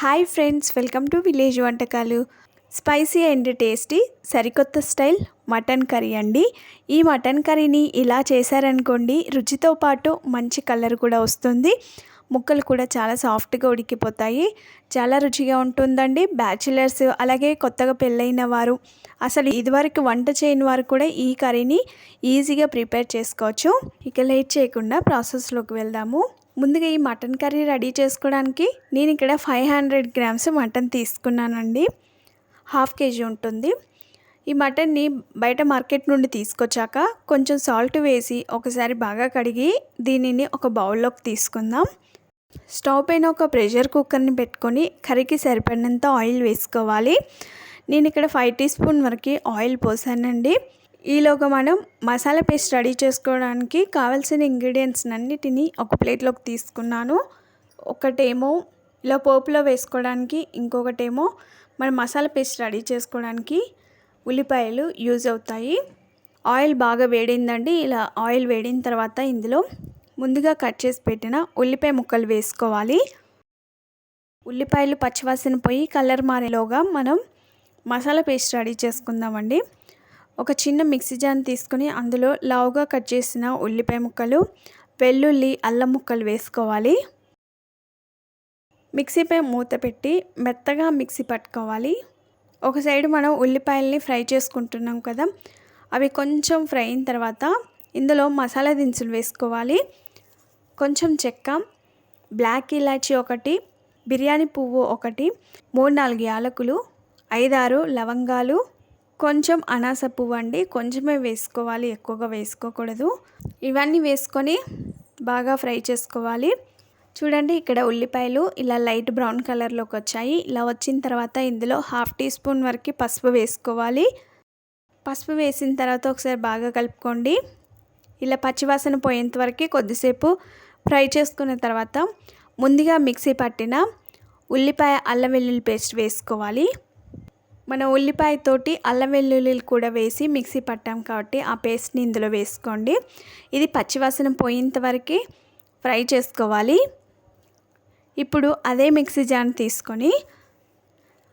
Hi friends welcome to village వంటకాలు. Spicy and tasty సరికొత్త style mutton curry అండి. ఈ మటన్ కర్రీని ఇలా చేశారనుకోండి రుచితో పాటు మంచి కలర్ కూడా వస్తుంది. ముక్కలు కూడా చాలా సాఫ్ట్గా ఉడికిపోతాయి. చాలా రుచిగా ఉంటుందండి. బ్యాచిలర్స్ అలాగే కొత్తగా పెళ్ళైన వారు అసలు ఇదివరకు వంట చేయని వారు కూడా ఈ కర్రీని ఈజీగా ప్రిపేర్ చేసుకోవచ్చు. ఇక లేట్ చేయకుండా ప్రాసెస్లోకి వెళ్దాము. ముందుగా ఈ మటన్ కర్రీ రెడీ చేసుకోవడానికి నేను ఇక్కడ ఫైవ్ హండ్రెడ్ గ్రామ్స్ మటన్ తీసుకున్నానండి. హాఫ్ కేజీ ఉంటుంది. ఈ మటన్ని బయట మార్కెట్ నుండి తీసుకొచ్చాక కొంచెం సాల్ట్ వేసి ఒకసారి బాగా కడిగి దీనిని ఒక బౌల్లోకి తీసుకుందాం. స్టవ్ పైన ఒక ప్రెషర్ కుక్కర్ని పెట్టుకొని కర్రీకి సరిపడినంత ఆయిల్ వేసుకోవాలి. నేను ఇక్కడ ఫైవ్ టీ స్పూన్ వరకు ఆయిల్ పోసానండి. ఈలోగా మనం మసాలా పేస్ట్ రెడీ చేసుకోవడానికి కావాల్సిన ఇంగ్రీడియంట్స్ అన్నిటినీ ఒక ప్లేట్లోకి తీసుకున్నాను. ఒకటేమో ఇలా పోపులో వేసుకోవడానికి ఇంకొకటేమో మన మసాలా పేస్ట్ రెడీ చేసుకోవడానికి ఉల్లిపాయలు యూజ్ అవుతాయి. ఆయిల్ బాగా వేడిందండి. ఇలా ఆయిల్ వేడిన తర్వాత ఇందులో ముందుగా కట్ చేసి పెట్టిన ఉల్లిపాయ ముక్కలు వేసుకోవాలి. ఉల్లిపాయలు పచ్చివాసన పోయి కలర్ మారేలోగా మనం మసాలా పేస్ట్ రెడీ చేసుకుందామండి. ఒక చిన్న మిక్సీ జాన్ తీసుకొని అందులో లావుగా కట్ చేసిన ఉల్లిపాయ ముక్కలు వెల్లుల్లి అల్లం ముక్కలు వేసుకోవాలి. మిక్సీపై మూత పెట్టి మెత్తగా మిక్సీ పట్టుకోవాలి. ఒక సైడ్ మనం ఉల్లిపాయల్ని ఫ్రై చేసుకుంటున్నాం కదా అవి కొంచెం ఫ్రై అయిన తర్వాత ఇందులో మసాలా దినుసులు వేసుకోవాలి. కొంచెం చెక్క బ్లాక్ ఇలాచీ ఒకటి బిర్యానీ పువ్వు ఒకటి మూడు నాలుగు యాలకులు ఐదారు లవంగాలు కొంచెం అనాస పువ్వు అండి. కొంచెమే వేసుకోవాలి. ఎక్కువగా వేసుకోకూడదు. ఇవన్నీ వేసుకొని బాగా ఫ్రై చేసుకోవాలి. చూడండి ఇక్కడ ఉల్లిపాయలు ఇలా లైట్ బ్రౌన్ కలర్లోకి వచ్చాయి. ఇలా వచ్చిన తర్వాత ఇందులో హాఫ్ టీ స్పూన్ వరకు పసుపు వేసుకోవాలి. పసుపు వేసిన తర్వాత ఒకసారి బాగా కలుపుకోండి. ఇలా పచ్చివాసన పోయేంత వరకు కొద్దిసేపు ఫ్రై చేసుకున్న తర్వాత ముందుగా మిక్సీ పట్టిన ఉల్లిపాయ అల్లం వెల్లుల్లి పేస్ట్ వేసుకోవాలి. మన ఉల్లిపాయతోటి అల్లం వెల్లుల్లిలు కూడా వేసి మిక్సీ పట్టాం కాబట్టి ఆ పేస్ట్ని ఇందులో వేసుకోండి. ఇది పచ్చివాసన పోయేంత వరకు ఫ్రై చేసుకోవాలి. ఇప్పుడు అదే మిక్సీ జాన్ తీసుకొని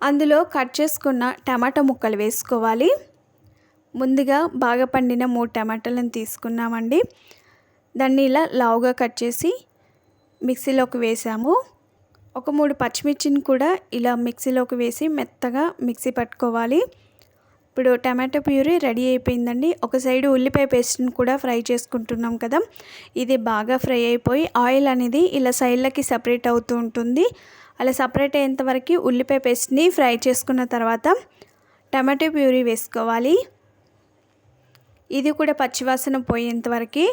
అందులో కట్ చేసుకున్న టమాటా ముక్కలు వేసుకోవాలి. ముందుగా బాగా పండిన మూడు టమాటాలను తీసుకున్నామండి. దాన్ని ఇలా లావుగా కట్ చేసి మిక్సీలోకి వేసాము. ఒక మూడు పచ్చిమిర్చిని కూడా ఇలా మిక్సీలోకి వేసి మెత్తగా మిక్సీ పట్టుకోవాలి. ఇప్పుడు టమాటో ప్యూరీ రెడీ అయిపోయిందండి. ఒక సైడు ఉల్లిపాయ పేస్ట్ని కూడా ఫ్రై చేసుకుంటున్నాం కదా. ఇది బాగా ఫ్రై అయిపోయి ఆయిల్ అనేది ఇలా సైడ్లకి సపరేట్ అవుతూ ఉంటుంది. అలా సపరేట్ అయ్యేంత వరకు ఉల్లిపాయ పేస్ట్ని ఫ్రై చేసుకున్న తర్వాత టమాటో ప్యూరీ వేసుకోవాలి. ఇది కూడా పచ్చివాసన పోయేంత వరకు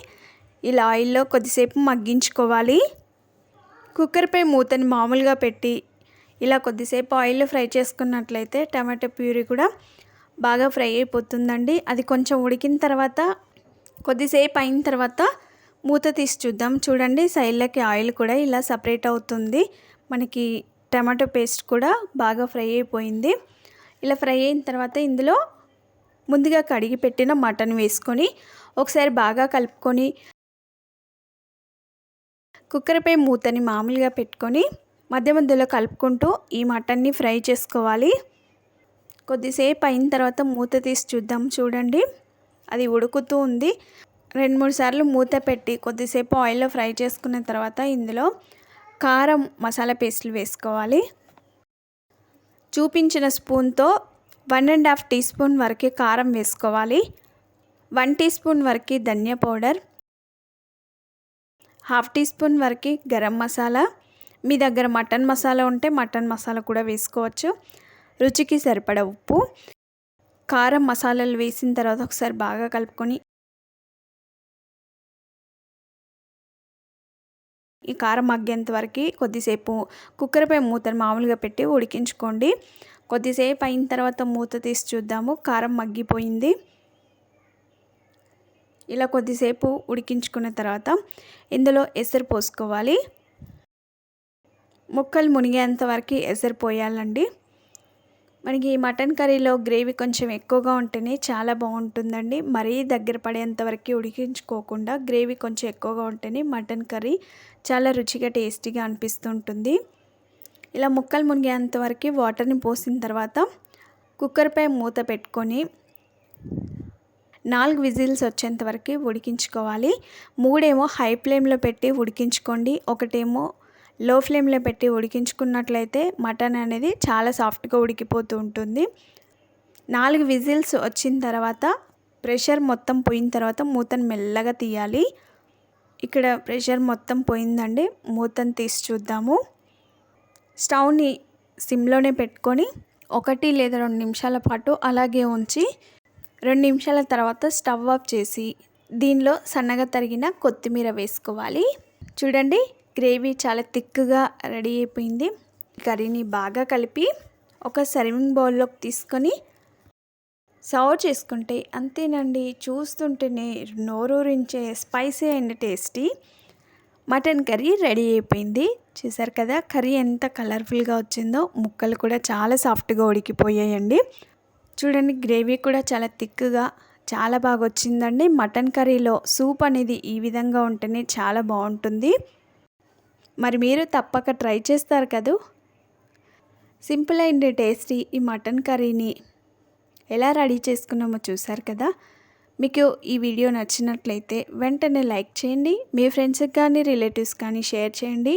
ఇలా ఆయిల్లో కొద్దిసేపు మగ్గించుకోవాలి. కుక్కర్పై మూతని మామూలుగా పెట్టి ఇలా కొద్దిసేపు ఆయిల్లో ఫ్రై చేసుకున్నట్లయితే టమాటో ప్యూరీ కూడా బాగా ఫ్రై అయిపోతుందండి. అది కొంచెం ఉడికిన తర్వాత కొద్దిసేపు అయిన తర్వాత మూత తీసి చూద్దాం. చూడండి సైడ్లకి ఆయిల్ కూడా ఇలా సపరేట్ అవుతుంది. మనకి టమాటో పేస్ట్ కూడా బాగా ఫ్రై అయిపోయింది. ఇలా ఫ్రై అయిన తర్వాత ఇందులో ముందుగా కడిగి పెట్టిన మటన్ వేసుకొని ఒకసారి బాగా కలుపుకొని కుక్కర్పై మూతని మామూలుగా పెట్టుకొని మధ్య మధ్యలో కలుపుకుంటూ ఈ మటన్ని ఫ్రై చేసుకోవాలి. కొద్దిసేపు అయిన తర్వాత మూత తీసి చూద్దాం చూడండి. అది ఉడుకుతూ ఉంది. రెండు మూడు సార్లు మూత పెట్టి కొద్దిసేపు ఆయిల్లో ఫ్రై చేసుకున్న తర్వాత ఇందులో కారం మసాలా పేస్టులు వేసుకోవాలి. చూపించిన స్పూన్తో one and half teaspoon వరకు కారం వేసుకోవాలి. వన్ టీ స్పూన్ వరకు ధనియా పౌడర్ హాఫ్ టీ స్పూన్ వరకు గరం మసాలా. మీ దగ్గర మటన్ మసాలా ఉంటే మటన్ మసాలా కూడా వేసుకోవచ్చు. రుచికి సరిపడ ఉప్పు. కారం మసాలాలు వేసిన తర్వాత ఒకసారి బాగా కలుపుకొని ఈ కారం మగ్గేంత వరకు కొద్దిసేపు కుక్కర్పై మూతను మామూలుగా పెట్టి ఉడికించుకోండి. కొద్దిసేపు అయిన తర్వాత మూత తీసి చూద్దాము. కారం మగ్గిపోయింది. ఇలా కొద్దిసేపు ఉడికించుకున్న తర్వాత ఇందులో ఎసరు పోసుకోవాలి. ముక్కలు మునిగేంత వరకు ఎసరు పోయాలండి. మనకి ఈ మటన్ కర్రీలో గ్రేవీ కొంచెం ఎక్కువగా ఉంటేనే చాలా బాగుంటుందండి. మరీ దగ్గర పడేంత వరకు ఉడికించుకోకుండా గ్రేవీ కొంచెం ఎక్కువగా ఉంటేనే మటన్ కర్రీ చాలా రుచిగా టేస్టీగా అనిపిస్తుంటుంది. ఇలా ముక్కలు మునిగేంత వరకు వాటర్ని పోసిన తర్వాత కుక్కర్పై మూత పెట్టుకొని నాలుగు విజిల్స్ వచ్చేంత వరకు ఉడికించుకోవాలి. మూడేమో హై ఫ్లేమ్లో పెట్టి ఉడికించుకోండి. ఒకటేమో లో ఫ్లేమ్లో పెట్టి ఉడికించుకున్నట్లయితే మటన్ అనేది చాలా సాఫ్ట్గా ఉడికిపోతూ ఉంటుంది. నాలుగు విజిల్స్ వచ్చిన తర్వాత ప్రెషర్ మొత్తం పోయిన తర్వాత మూతను మెల్లగా తీయాలి. ఇక్కడ ప్రెషర్ మొత్తం పోయిందండి. మూతను తీసి చూద్దాము. స్టవ్ని సిమ్లోనే పెట్టుకొని ఒకటి లేదా రెండు నిమిషాల పాటు అలాగే ఉంచి రెండు నిమిషాల తర్వాత స్టవ్ ఆఫ్ చేసి దీనిలో సన్నగా తరిగిన కొత్తిమీర వేసుకోవాలి. చూడండి గ్రేవీ చాలా థిక్గా రెడీ అయిపోయింది. కర్రీని బాగా కలిపి ఒక సర్వింగ్ బౌల్లోకి తీసుకొని సర్వ్ చేసుకుంటే అంతేనండి. చూస్తుంటేనే నోరూరించే spicy and tasty. Mutton curry ready అయిపోయింది. చూసారు కదా కర్రీ ఎంత కలర్ఫుల్గా వచ్చిందో ముక్కలు కూడా చాలా సాఫ్ట్గా ఉడికిపోయాయండి. చూడండి గ్రేవీ కూడా చాలా థిక్గా చాలా బాగా వచ్చిందండి. మటన్ కర్రీలో సూప్ అనేది ఈ విధంగా ఉంటేనే చాలా బాగుంటుంది. మరి మీరు తప్పక ట్రై చేస్తారు కదూ? సింపుల్ అండ్ టేస్టీ ఈ మటన్ కర్రీని ఎలా రెడీ చేసుకున్నామో చూసారు కదా? మీకు ఈ వీడియో నచ్చినట్లయితే వెంటనే లైక్ చేయండి మీ ఫ్రెండ్స్కి కానీ రిలేటివ్స్ కానీ షేర్ చేయండి.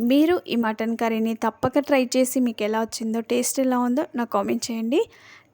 మీరు ఈ మటన్ కర్రీని తప్పక ట్రై చేసి మీకు ఎలా వచ్చిందో టేస్ట్ ఎలా ఉందో నాకు కామెంట్ చేయండి.